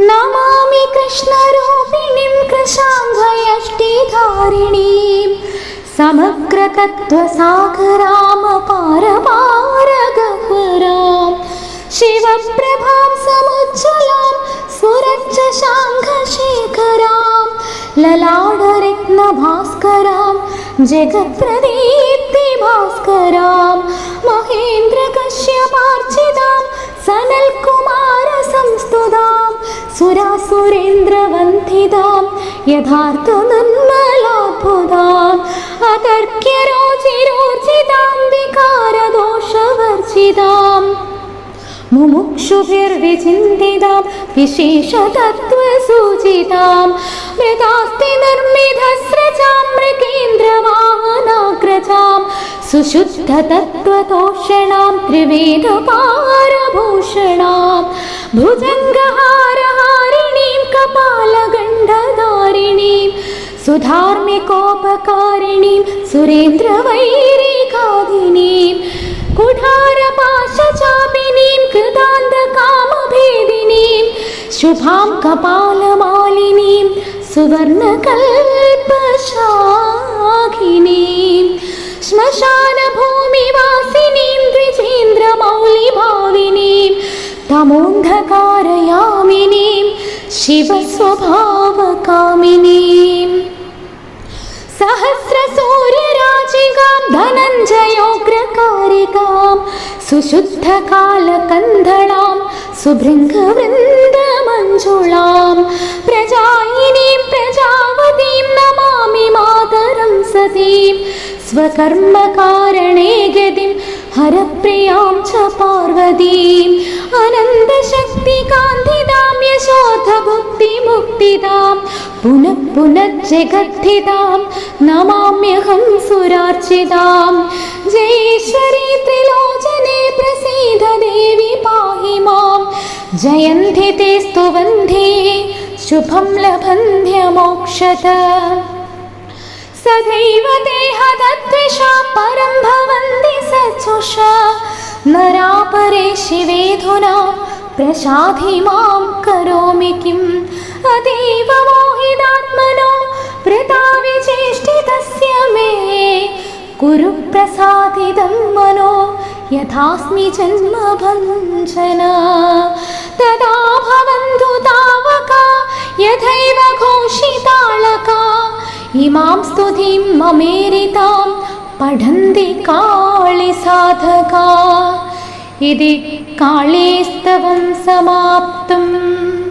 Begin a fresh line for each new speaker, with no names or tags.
नमामि कृष्णरूपिणीं कृशाङ्घयष्टिधारिणीं समग्रतत्वसाकरामपारपारगमरां शिवप्रभां समुच्चलं सुरक्षशाङ्घशेखरां ललाडरत्नभास्करां जगत्प्रदीप्तिभास्करां महेन्द्रकश्यपार्जितं സുരാസുരേന്ദ്രവന്ധിതാം യഥാർത്ഥ നന്മലാഭുതാം അതർക്യരോചിരോചിതാം വികാരദോഷവർജിതാം മുമുക്ഷുഭിർവിചിന്തിതാം വിശേഷതത്വസൂചിതാം മൃതാസ്തി നിർമ്മിതസ്രജാം മൃഗേന്ദ്രവാഹനാഗ്രജാം സുശുദ്ധതത്വതോഷണാം ത്രിവേദപാരഭൂഷണാം ഭുജംഗഹാരഹാരിണീം സുധാർമ്മികോപകാരിണീം സുരേന്ദ്രവൈരികാദിനീം കുഠാരപാശചാപിനീം കൃതാന്തകാമഭേദിനീം ശുഭാം കപാലമാലിനീം സുവർണകൽപശാഖിനീം ശ്മശാനഭൂമിവാസിനീം ദ്വിജേന്ദ്രമൗലിഭാവിനീം തമോന്ധകാരയാമിനീം ശിവസ്വഭാവകാമിനീം. സഹസ്രസൂര്യരാജികാം ധനഞ്ജയോഗ്രകാരികാം സുശുദ്ധകാലകന്ധളാം സുഭൃംഗവൃന്ദമഞ്ജുളാം. പ്രജായിനീം പ്രജാവതീം നമാമി മാതരം സതീം. സ്വകർമ്മകാരണേ ഗതിം ഹരപ്രിയാം ച പാർവതീം. അനന്തശക്തികാന്തിതാം मोक्षबुद्धिमुक्तिदां पुनः पुनज्जगद्धिदां नमाम्यहं सुरार्चितां जयेश्वरी त्रिलोचने प्रसीद देवि पाहि मां। जयन्ति ते स्तुवन्ति शुभं र्चितायन्तु सदैव देह दद्विषा परं भवन्ति सचुषा। नरा परे शिवेधुना മാം കരോമി കിം. അതീവ മോഹിതാത്മനോ വൃതാവിചേഷ്ടിതസ്യ മേ. കുരു പ്രസാദിതം മനോ യഥാസ്മി ജന്മഭഞ്ജന. തദാ ഭവന്തു താവക യഥൈവ ഘോഷിതാളക. ഇമാം സ്തുതിം മമേരിതാം പഠന്തി കാളി സാധക. ഇതി കാളീസ്തവം സമാപ്തം.